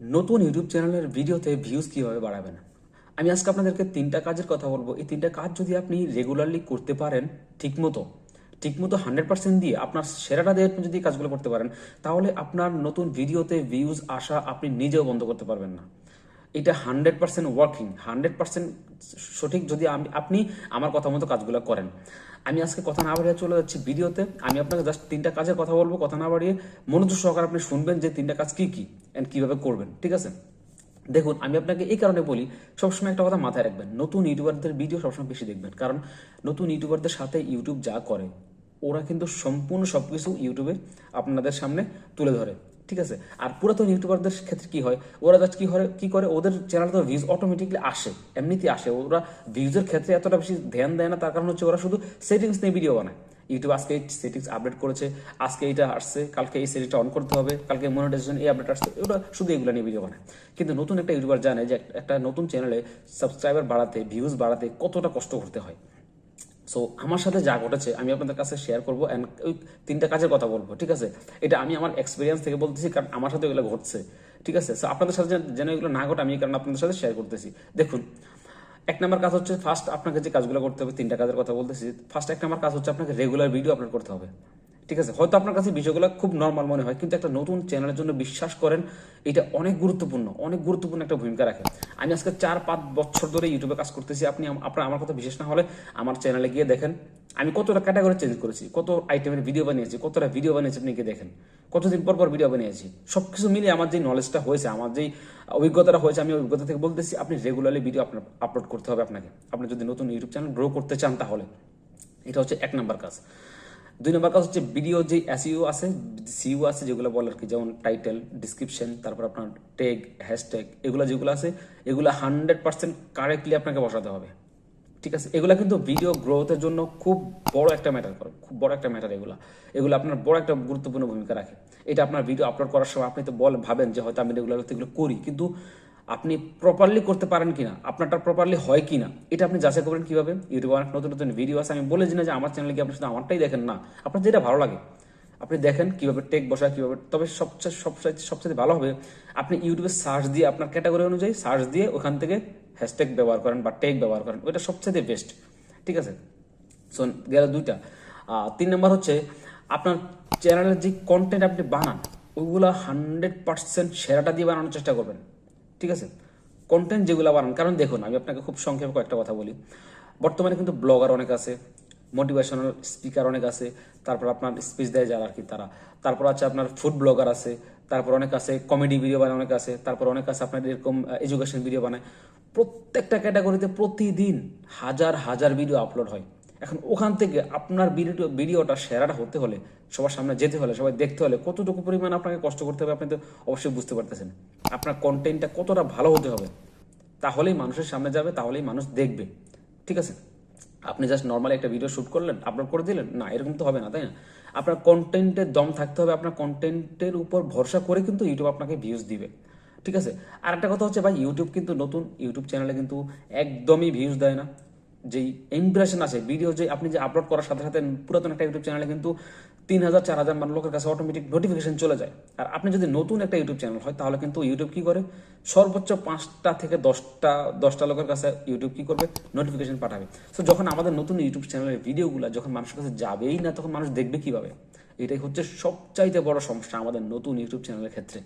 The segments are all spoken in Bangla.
নতুন ইউটিউব চ্যানেলের ভিডিওতে ভিউজ কীভাবে বাড়াবেন? আমি আজকে আপনাদেরকে তিনটা কাজের কথা বলব। এই তিনটা কাজ যদি আপনি রেগুলারলি করতে পারেন ঠিকমতো ঠিকমতো হান্ড্রেড পার্সেন্ট দিয়ে আপনার সেরাটা দিয়ে আপনি যদি কাজগুলো করতে পারেন, তাহলে আপনার নতুন ভিডিওতে ভিউজ আসা আপনি নিজেও বন্ধ করতে পারবেন না। এটা hundred percent working hundred percent সঠিক যদি আমি, আপনি আমার কথা মতো কাজগুলো করেন। আমি আজকে কথা না বাড়িয়ে চলে যাচ্ছি ভিডিওতে। আমি আপনাকে জাস্ট তিনটা কাজের কথা বলব। কথা না বাড়িয়ে মনোযোগ সহকারে আপনি শুনবেন যে তিনটা কাজ কি কি। অ্যান্ড কীভাবে করবেন, ঠিক আছে? দেখুন, আমি আপনাকে এই কারণে বলি, সবসময় একটা কথা মাথায় রাখবেন, নতুন ইউটিউবারদের ভিডিও সবসময় বেশি দেখবেন, কারণ নতুন ইউটিউবারদের সাথে ইউটিউব যা করে, ওরা কিন্তু সম্পূর্ণ সবকিছু ইউটিউবে আপনাদের সামনে তুলে ধরে, ঠিক আছে? আর পুরাতন ইউটিউবারদের ক্ষেত্রে কি হয়, ওরা জাস্ট কি হয় কি করে, ওদের চ্যানেল তো ভিউজ অটোমেটিকলি আসে এমনিতে আসে, ওরা ভিউজের ক্ষেত্রে এতটা বেশি ধ্যান দেয় না, তার কারণ হচ্ছে ওরা শুধু সেটিংস নিয়ে ভিডিও বানায়। ইউটিউব আজকে এই সেটিংস আপডেট করেছে, আজকে এইটা আসছে, কালকে এই সেটিংসটা অন করতে হবে, কালকে মনিটাইজেশন এই আপডেট আসছে ওরা শুধু এগুলো নিয়ে ভিডিও বানায়। কিন্তু নতুন একটা ইউটিউবার জানে যে একটা নতুন চ্যানেলে সাবস্ক্রাইবার বাড়াতে ভিউজ বাড়াতে কতটা কষ্ট করতে হয়। সো আমার সাথে যা ঘটেছে, আমি আপনাদের কাছে শেয়ার করব অ্যান্ড ওই তিনটা কাজের কথা বলব, ঠিক আছে? এটা আমি আমার এক্সপিরিয়েন্স থেকে বলতেছি, কারণ আমার সাথে এগুলো ঘটছে, ঠিক আছে? সো আপনাদের সাথে যেন- এগুলো না ঘটে, আমি কারণে আপনাদের সাথে শেয়ার করতেছি। দেখুন এক নম্বর কাজ হচ্ছে ফার্স্ট আপনাকে যে কাজগুলো করতে হবে, তিনটা কাজের কথা বলতেছি ফার্স্ট এক নম্বর কাজ হচ্ছে আপনাকে রেগুলার ভিডিও আপলোড করতে হবে, ঠিক আছে? হয়তো আপনার কাছে বিষয়গুলো খুব নর্মাল মনে হয়, কিন্তু একটা নতুন চ্যানেলের জন্য বিশ্বাস করেন, এটা অনেক গুরুত্বপূর্ণ অনেক গুরুত্বপূর্ণ একটা ভূমিকা রাখে। আমি আজকে চার পাঁচ বছর ধরে ইউটিউবে কাজ করতেছি, আপনি আপনার আমার কথা বিশেষ না হলে আমার চ্যানেলে গিয়ে দেখেন আমি কতটা ক্যাটাগরি চেঞ্জ করেছি, কত আইটেমের ভিডিও বানিয়েছি, কতটা ভিডিও বানিয়েছি আপনি গিয়ে দেখেন। কতদিন পর পর ভিডিও বানিয়েছি। সব কিছু মিলিয়ে আমার যে নলেজটা হয়েছে, আমার যেই অভিজ্ঞতাটা হয়েছে, আমি অভিজ্ঞতা থেকে বলতেছি, আপনি রেগুলারলি ভিডিও আপনার আপলোড করতে হবে আপনাকে। আপনি যদি নতুন ইউটিউব চ্যানেল গ্রো করতে চান তাহলে, এটা হচ্ছে এক নম্বর কাজ। দুই নম্বর কাজ হচ্ছে ভিডিও যে এসইও আছে সিইও আছে, যেগুলো বলে আর কি, যেমন টাইটেল ডিসক্রিপশন তারপর আপনার ট্যাগ হ্যাশট্যাগ এগুলো যেগুলো আছে, এগুলো হান্ড্রেড পার্সেন্ট কারেক্টলি আপনাকে বসাতে হবে। ঠিক আছে, এগুলা কিন্তু ভিডিও গ্রোথের জন্য খুব বড় একটা ম্যাটার করে, খুব বড় একটা ম্যাটার এগুলা। এগুলো আপনার বড় একটা গুরুত্বপূর্ণ ভূমিকা রাখে। এটা আপনার ভিডিও আপলোড করার সময় আপনি তো বল, ভাবেন যে হয়তো আমি রেগুলার এগুলো করি, কিন্তু আপনি প্রপারলি করতে পারেন কিনা, আপনারটা প্রপারলি হয় কিনা, এটা আপনি যাচাই করবেন কীভাবে? ইউটিউবে অনেক নতুন নতুন ভিডিও আছে, আমি বলেছি না যে আমার চ্যানেলে কি আপনি শুধু আমারটাই দেখেন, না। আপনার যেটা ভালো লাগে, আপনি দেখেন কীভাবে টেক বসায়, কীভাবে, তবে সবচেয়ে সবচেয়ে সবচেয়ে ভালো হবে, আপনি ইউটিউবে সার্চ দিয়ে, আপনার ক্যাটাগরি অনুযায়ী সার্চ দিয়ে ওখান থেকে হ্যাশট্যাগ ব্যবহার করেন বা টেক ব্যবহার করেন, ওইটা সবচেয়ে বেস্ট ঠিক আছে? সো গেল দুইটা। তিন নম্বর হচ্ছে, আপনার চ্যানেলের যে কন্টেন্ট আপনি বানান, ওইগুলো হান্ড্রেড পার্সেন্ট সেরাটা দিয়ে বানানোর চেষ্টা করবেন, ঠিক আছে? কন্টেন্ট যেগুলো বানান, কারণ দেখুন, আমি আপনাকে খুব সংক্ষেপে কয়েকটা কথা বলি। বর্তমানে কিন্তু ব্লগার অনেক আছে মোটিভেশনাল স্পিকার অনেক আছে, তারপর আপনার স্পিচ দেয় যারা আর কি তারা। তারপর আছে আপনার ফুড ব্লগার আছে, তারপর অনেক আছে কমেডি ভিডিও বানায় অনেক আছে, তারপর অনেক আছে আপনার এরকম এডুকেশন ভিডিও বানায়। প্রত্যেকটা ক্যাটাগরিতে প্রতিদিন হাজার হাজার ভিডিও আপলোড হয়। এখন ওখান থেকে আপনার ভিডিও ভিডিওটা সেরাটা হতে হলে, সবার সামনে যেতে হলে, সবাই দেখতে হলে কতটুকু পরিমাণ আপনাকে কষ্ট করতে হবে আপনি তো অবশ্যই বুঝতে পারতেছেন। আপনার কন্টেন্টটা কতটা ভালো হতে হবে, তাহলেই মানুষের সামনে যাবে, তাহলেই মানুষ দেখবে। ঠিক আছে? আপনি জাস্ট নর্মালি একটা ভিডিও শুট করলেন আপলোড করে দিলেন, না, এরকম তো হবে না, তাই না? আপনার কন্টেন্টের দম থাকতে হবে, আপনার কন্টেন্টের উপর ভরসা করে কিন্তু ইউটিউব আপনাকে ভিউজ দিবে। ঠিক আছে? আর একটা কথা হচ্ছে ভাই ইউটিউব কিন্তু নতুন ইউটিউব চ্যানেলে কিন্তু একদমই ভিউজ দেয় না। যেই ইমপ্রেশন আছে ভিডিও যে আপনি যে আপলোড করার সাথে সাথে পুরাতন একটা ইউটিউব চ্যানেলে কিন্তু তিন হাজার, চার হাজার মানুষ লোকের কাছে অটোমেটিক নোটিফিকেশন চলে যায়। আর আপনি যদি নতুন একটা ইউটিউব চ্যানেল হয়, তাহলে কিন্তু ইউটিউব কি করে? সর্বোচ্চ পাঁচটা থেকে দশটা দশটা লোকের কাছে ইউটিউব কি করবে? নোটিফিকেশন পাঠাবে। সো যখন আমাদের নতুন ইউটিউব চ্যানেলের ভিডিওগুলো যখন মানুষের কাছে যাবেই না, তখন মানুষ দেখবে কীভাবে? এটাই হচ্ছে সবচাইতে বড় সমস্যা আমাদের নতুন ইউটিউব চ্যানেলের ক্ষেত্রে।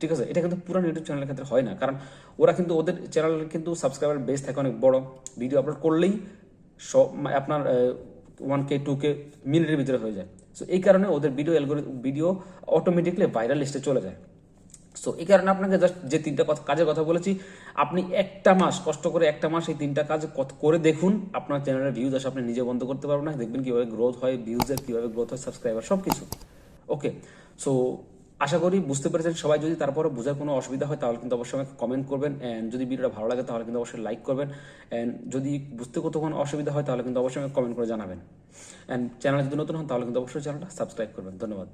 ঠিক আছে, এটা কিন্তু পুরান ইউটিউব চ্যানেলের ক্ষেত্রে হয় না। কারণ ওরা কিন্তু ওদের চ্যানেল কিন্তু সাবস্ক্রাইবার বেস থাকে অনেক বড়। ভিডিও আপলোড করলেই সব আপনার ওয়ান কে টু কে মিনিটের ভিতরে হয়ে যায়। সো এই কারণে ওদের ভিডিও অ্যালগোরি ভিডিও অটোমেটিকলি ভাইরাল লিস্টে চলে যায়। সো এই কারণে আপনাকে জাস্ট যে তিনটা কথা, কাজের কথা বলেছি, আপনি একটা মাস, কষ্ট করে একটা মাস এই তিনটা কাজ করে দেখুন, আপনার চ্যানেলের ভিউজ আসে আপনি নিজে বন্ধ করতে পারবেন না। দেখবেন কীভাবে গ্রোথ হয় ভিউজের কীভাবে গ্রোথ হয় সাবস্ক্রাইবার সব কিছু ওকে সো আশা করি বুঝতে পেরেছেন। সবাই যদি তারপরে বোঝার কোনো অসুবিধা হয়, তাহলে কিন্তু অবশ্যই আমাকে কমেন্ট করবেন। অ্যান্ড যদি ভিডিওটা ভালো লাগে, তাহলে কিন্তু অবশ্যই লাইক করবেন। অ্যান্ড যদি বুঝতে কোথাও কোনো অসুবিধা হয়, তাহলে কিন্তু অবশ্যই আমাকে কমেন্ট করে জানাবেন। অ্যান্ড চ্যানেল যদি নতুন হন, তাহলে কিন্তু অবশ্যই চ্যানেলটা সাবস্ক্রাইব করবেন। ধন্যবাদ।